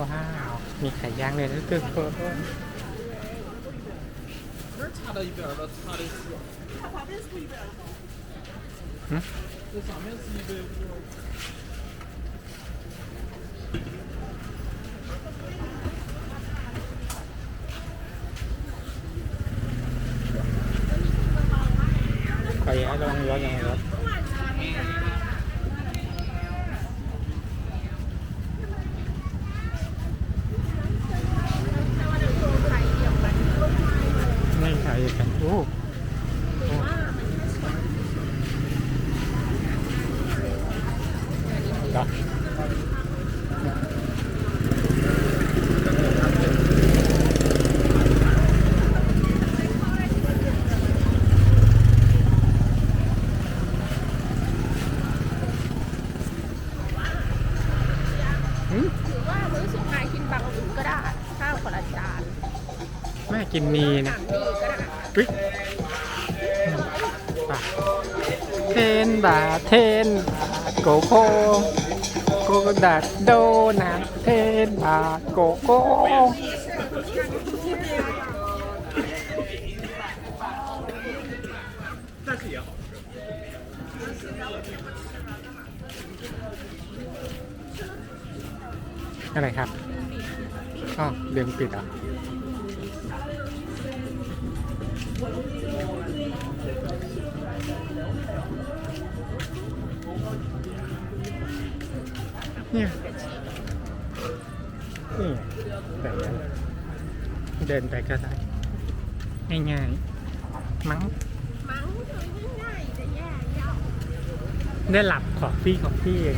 ว้าว มีไข่ย่างเลยนะทุกคน不是 กินมีนะสั่งดีก็ได้อุ๊ยบาทเทนบาทเทนบาทโกโก้โกดัดโดนัทเทนบาทโกโก้อะไรครับอ๋อเดือนปิดอะ นี่ยนี่แบบนั้นเดินไปก็ได้ง่ายๆมั้งมั้งคือง่ายๆแต่แย่ยากได้หลับขอฟี่ขอฟี่เอง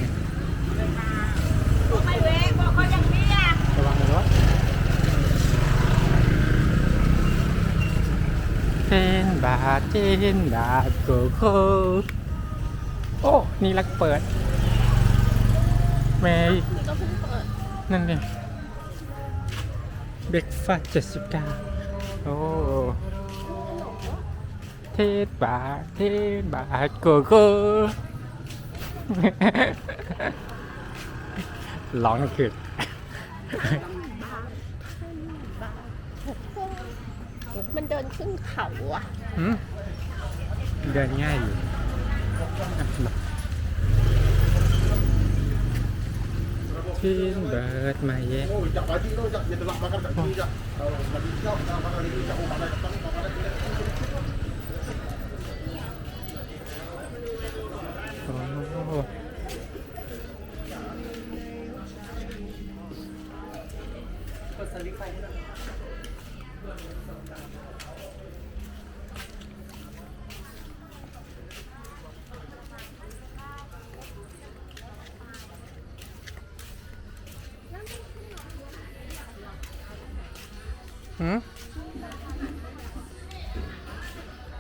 ไม่เวบอกเขาอย่างนี้อะระวังรถเทนบาเทนบาโกโกโอ้ นี่ลักเปิด แม่นี่ก็เพิ่งเปิดนั่นเนี่ยเบรกฟาสเจ็ดสิบเก้าโอ้เทศบาทเทศบาทโกโก้ร้องคือมันเดินขึ้นเขาอะหืมเดินง่ายอยู่ akin bakit mahiya oh.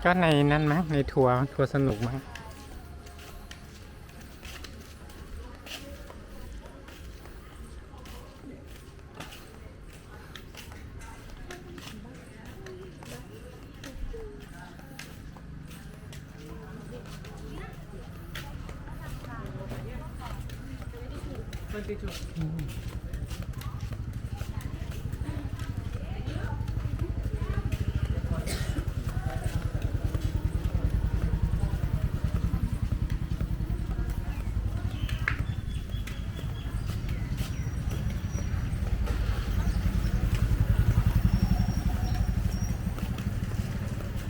ก็ในนั้นมั้งในทัวร์ทัวร์สนุกมั้ง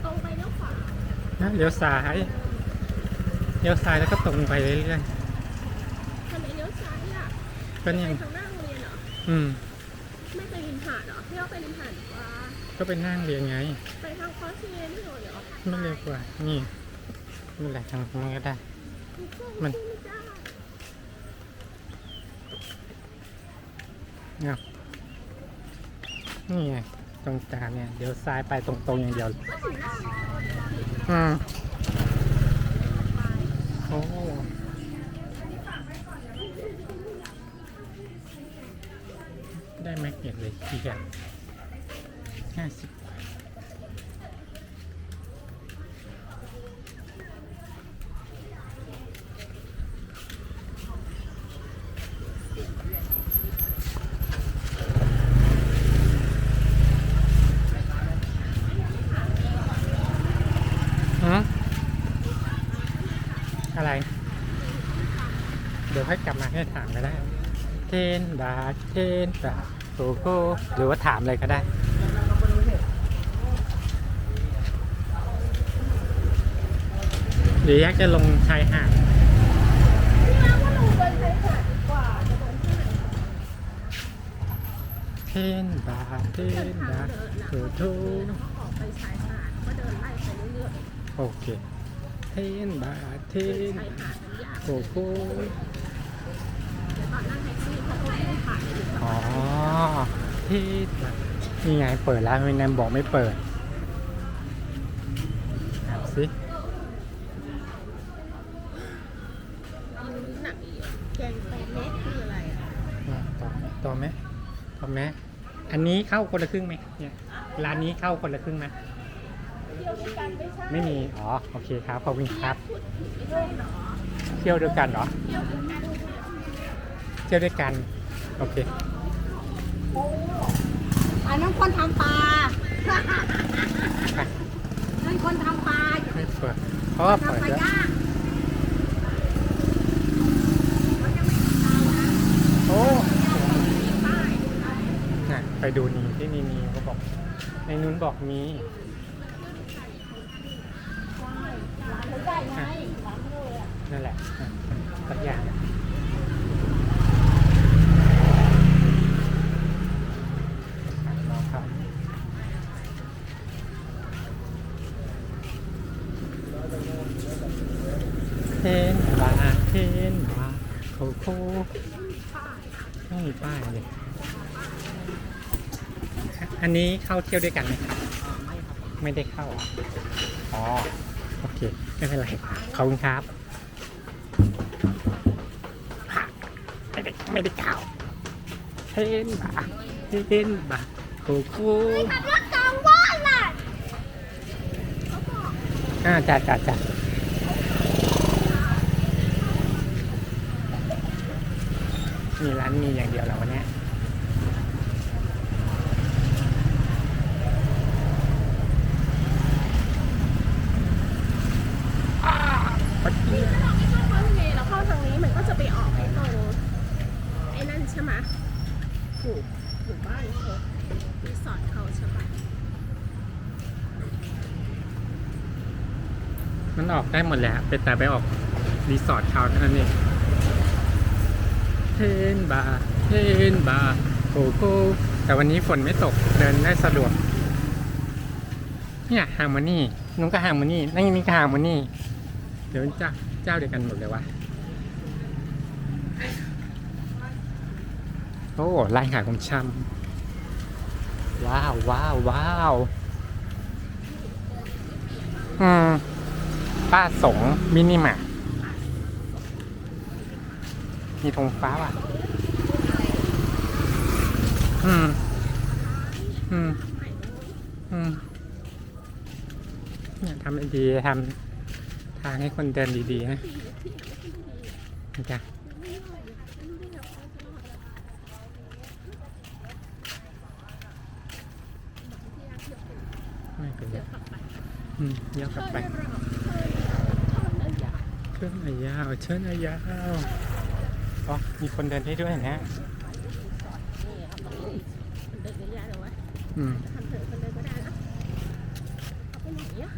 ตรงไปเลี้ยวขวา นะ เลี้ยวซ้ายเลี้ยวซ้ายแล้วก็ตรงไปเรื่อยทำไมเลี้ยวซ้ายอะๆก็เนี่ยไปทางหน้าโรงเรียนเหรอ อืม ไม่ไปริมหาดเหรอเที่ยวไปริมหาดดีกว่าก็ไปนั่งเรียนไง ไปทางคอสเรียนไม่โดนเหรอไม่เร็วกว่า นี่นี่แหละทางนี้ก็ได้ มันเนี่ยนี่ไง ตรงกลางเนี่ยเดี๋ยวซ้ายไปตรงๆอย่างเดียวอืมโอ้ได้แม็กเนตเลยกี่อย่างห้าสิบบาท เดี๋ ยวค่อยกลับมาให้ถามก็ได้เทนบาเทนบาทโกโก้หรือว่าถามอะไรก็ได้หรืออยากจะลงชายหาดพี่ว่าว่าลงบนชายหาดดีกว่าจะเดินที่ไหนเทนบาเทนบาโกโก้แล้วก็ออกไปชายหาดก็เดินไล่ไปเรื่อยโอเคเทนบาเทนดาโกโก้ เดี๋ยวตอนนั่งแท็กซี่เขาก็วิ่งผ่านอยู่อ๋อเทนบาทนี่ไงเปิดแล้วไม่นายบอกไม่เปิดถามสิเอาหนักอีกแกงแปดเม็ดคืออะไรอะอะต่อต่อไหมต่อไหมอันนี้เข้าคนละครึ่งไหมเนี่ยร้านนี้เข้าคนละครึ่งไหมเที่ยวด้วยกันไม่ใช่ไม่มี อ๋อ โอเคครับ ขอบคุณครับไม่ใช่เหรอเที่ยวด้วยกันเหรอ เที่ยวด้วยกัน เที่ยวด้วยกัน โอเคอันนั้นคนทำปลาอะนั่นคนทำปลาไม่เปิดเพราะว่าเปิดทำปลาแล้วย่างโอ้ป้ายน่ะไปดูนี่ที่นี่มีเขาบอกในนู้นบอกมี ร้านเขาใหญ่ไงร้านเลยอะ นั่นแหละอะสักอย่างลองครับเทนบาร์เทนบาร์โคโค่ไม่มีป้ายเลยันนี้เข้าเที่ยวด้วยกันไหมครับไม่ได้เข้า อ๋อ โอเค ไม่เป็นไร ขอบคุณครับ ไม่ได้ไม่ได้เข้าเทนบาร์เทนบาร์โคโค่ขับรถกลางว่านน่ะอ่าจัดจัดจัดมีร้านมีอย่างเดียวแล้ววันนี้ยอ้าวปัดกี้ ถ้าเราไม่เข้าทางนี้เราเข้าทางนี้มันก็จะไปออกไอ้ตรงไอ้นั่น ใช่ไหมหมู่หมู่บ้านเขารีสอร์ทเขาใช่ปะมันออกได้หมดแหละเป็นแต่ไปออกรีสอร์ทเขาเท่านั้นเองเทนบาร์เทนบาร์โกโก้แต่วันนี้ฝนไม่ตกเดินได้สะดวก เนี่ยฮาร์โมนีนุ้งก็ฮาร์โมนีนั่งนี่ก็ฮาร์โมนีเดี๋ยวเจ้าเจ้าเดียวกันหมดเลยวะ โอ้ลายขายของชำว้าวว้าวว้าวอืมป้าสงมินิมาร์ทมีธงฟ้าว่ะ อืม อืม อืมเนี่ยทำให้ดีทำทางให้คนเดินดีๆนะนี่จ้ะไม่เป็นไร อืมเดี๋ยวกลับไปเชิญอายาวเชิญอายาวอ๋อมีคนเดินได้ด้วยนะเดินกันยากเลยวะอืมทำเถอะคนเดินก็ได้นะเอาไปไหนอะ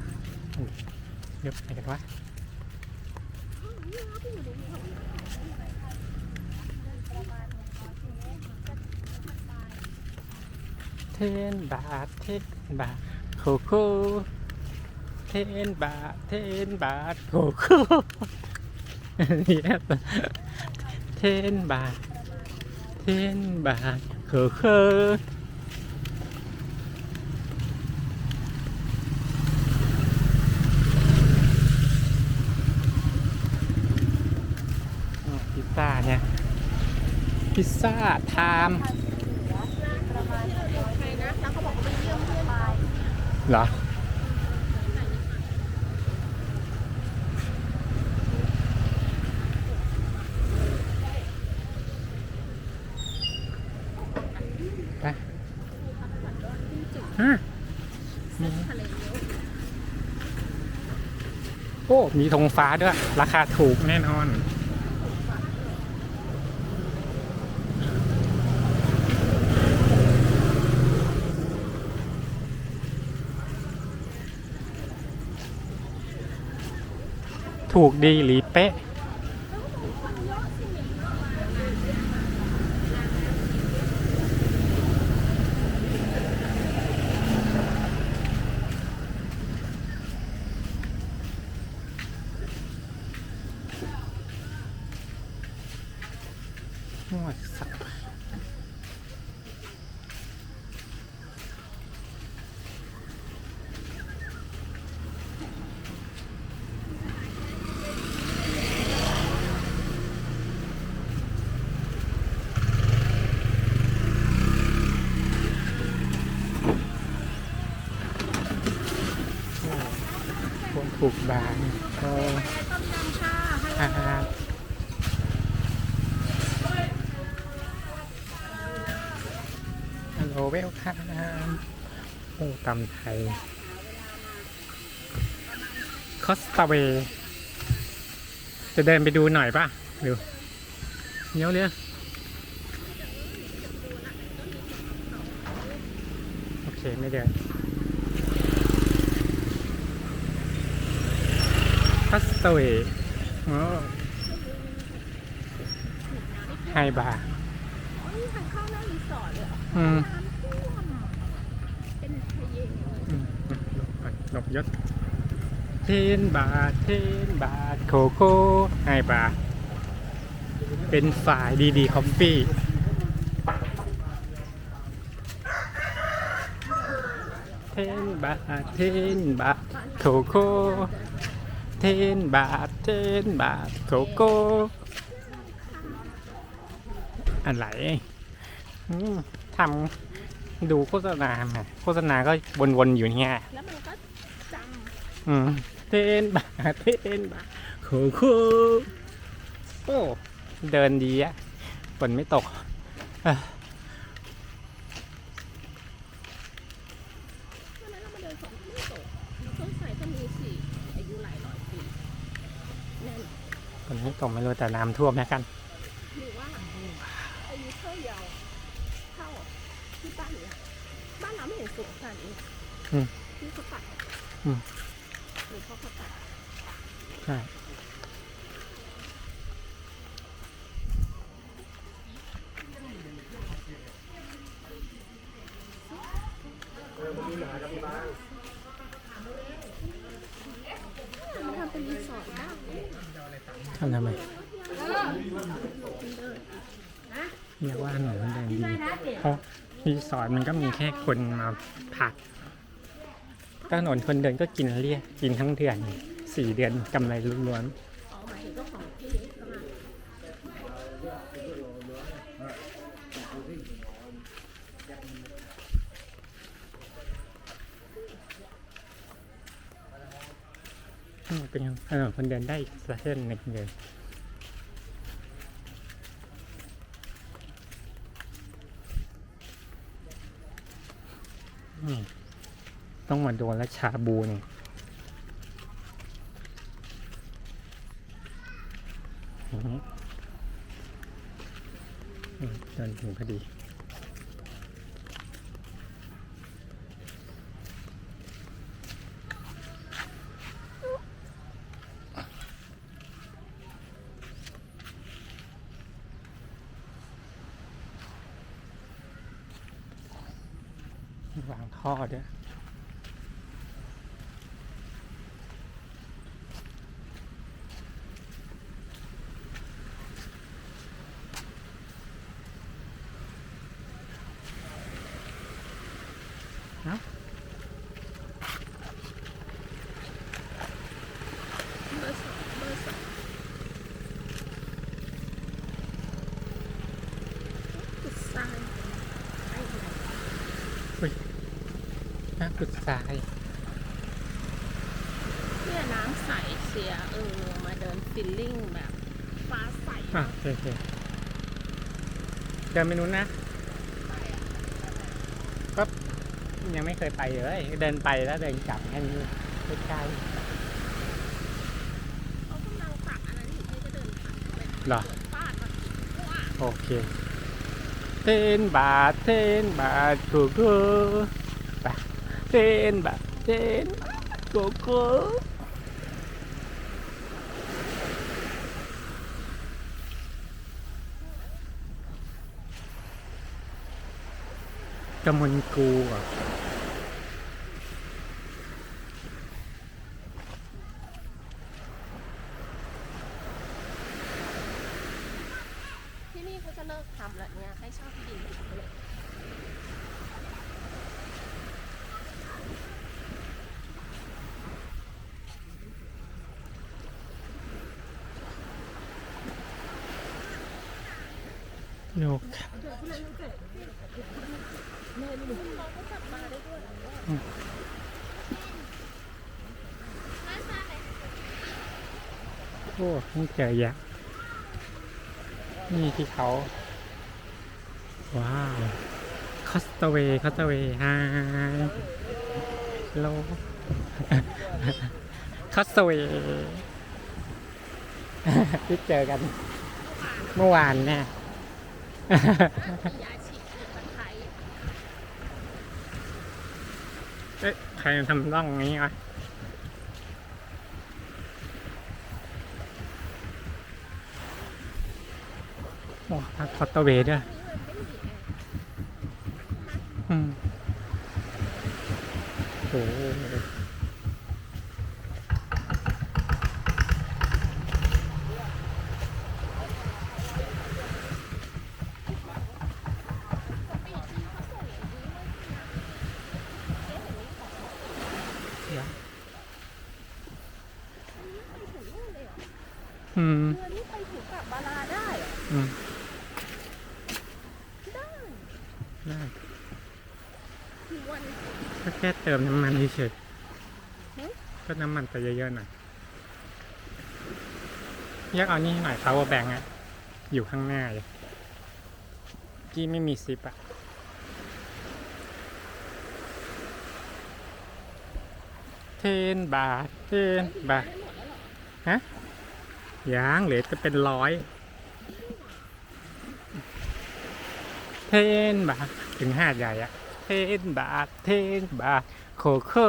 เดี๋ยวไปกันวะเทนบาทเทนบาทโคโค่ ทนบาทเทนบาทโกโก้นี่แอปเทนบาทเทนบาทโกโก้พิซซ่าเนี่ย พิซซ่าไทม์เหรอ อ้มีธงฟ้าด้วย ราคาถูกแน่นอน ถูกดีหรือเป๊ะ โอ้ยสัตว์พวกถูกบานก็ ต้มยำค่ะฮัลโหล อ่าฮัล โหลเวลคัมโอ้ตำไทย คอสตาเว จะเดินไปดูหน่อยป่ะดูเนี้ยวเรือโอเค ไม่เดินคอสตาเวย์โอ้ไฮบาร์อ๋อ บก่อนหลบยศเทนบาทเทนบาทโคโค่ไฮบาเป็นฝ่ายดีดีคอฟฟี่เทนบาทเทนบาทโคโค่เทนบาทเทนบาทโคโค่อะไรอืมทำดูโฆษณามาโฆษณาก็วนๆอยู่เนี่ยแล้วมันก็ เทนบาเทนบาโคโค่โอ้เดินดีอะฝนไม่ตกเอ้อำวันนั้นเรามาเดินสองที่โตกแล้วต้นไทรก็มีสี่อายุหลายร้อยปีแน่นฝนไม่ตกไม่รู้แต่น้ำท่วมแล้วกันหรือว่าอายุเท่าเยาวเท่าที่บ้านเนี่ยบ้านเราไม่เห็นสูงขนาดนี้อืมที่เขาตัด อืมหรือเขาเขาตัดใช่มันทำเป็นรีสอร์ทได้ทำทำไมเป็นเดินเรียกว่าถนนคนเดินดีเพราะรีสอร์ทมันก็มีแค่คนมาพัก ถนนคนเดินก็กินเรียกกินทั้งเดือนสี่เดือนกำไรล้วนอ๋อหมายถึงเจ้าของที่ประมาณๆอืมเป็นถนนคนเดินได้อีกเส้นหนึ่งเลยนี่ ต้องมาโดนและชาบูนี่อื้อหืออืมเดินถึงพอดีวางท่อด้วยเอ้า เบอร์สองเบอร์สองจุดทรายไอ้ไหน น้ำขุดทราย เนี่ยน้ำใสเสียเออมาเดินฟิลลิ่งแบบฟ้าใสอะโอเคโอเคเดินไปนู้นนะก็ยังไม่เคยไปเลยเดินไปแล้วเดินกลับแค่นี้ใกล้เขากำลังตักอันนั้นอยู่ที่จะเดินผ่านไปๆเหรอ ฟาดมาว้าโอเคเทนบาทเทนบาทโกโก้ tên bà tên cô cô. Trong anh cô à โยกเราก็จับมาได้ยโอ้นี่เจอเยอะนี่ที่เขา ว้าวคอสตเวคอสตเวฮายโลคอสตเวที่เจอกัน เมื่อวานเนี่ย ยาฉีดตะไคร้เอ๊ะใครทำร่องนี้วะโอ้พักคอตเตอร์เวย์ด้วยนี่มันไม่มีแอร์อืมโอ้โห ปีที่เขาส่งอย่างนี้เลยนะเอ๊ะเห็นนี้ของ เดี๋ยว ไปถึงนู่นเลยเหรอ อืมเรือนี่ไปถึงกับบาลาได้เหรออืมได้ได้กี่วัน ก็แค่เติมน้ำมันเฉยหึ ๆก็น้ำมันไปเยอะๆหน่อยแยกเอานี่ให้หน่อย power bank อะอยู่ข้างหน้าเลยกี้ไม่มีซิปอะเทนบาทเทนบาท ได้หมดแล้วเหรอฮะ ยังเหลือจะเป็นร้อย เทนบาท ถึงหาดใหญ่อะเทนบาท เทนบาท โคโค่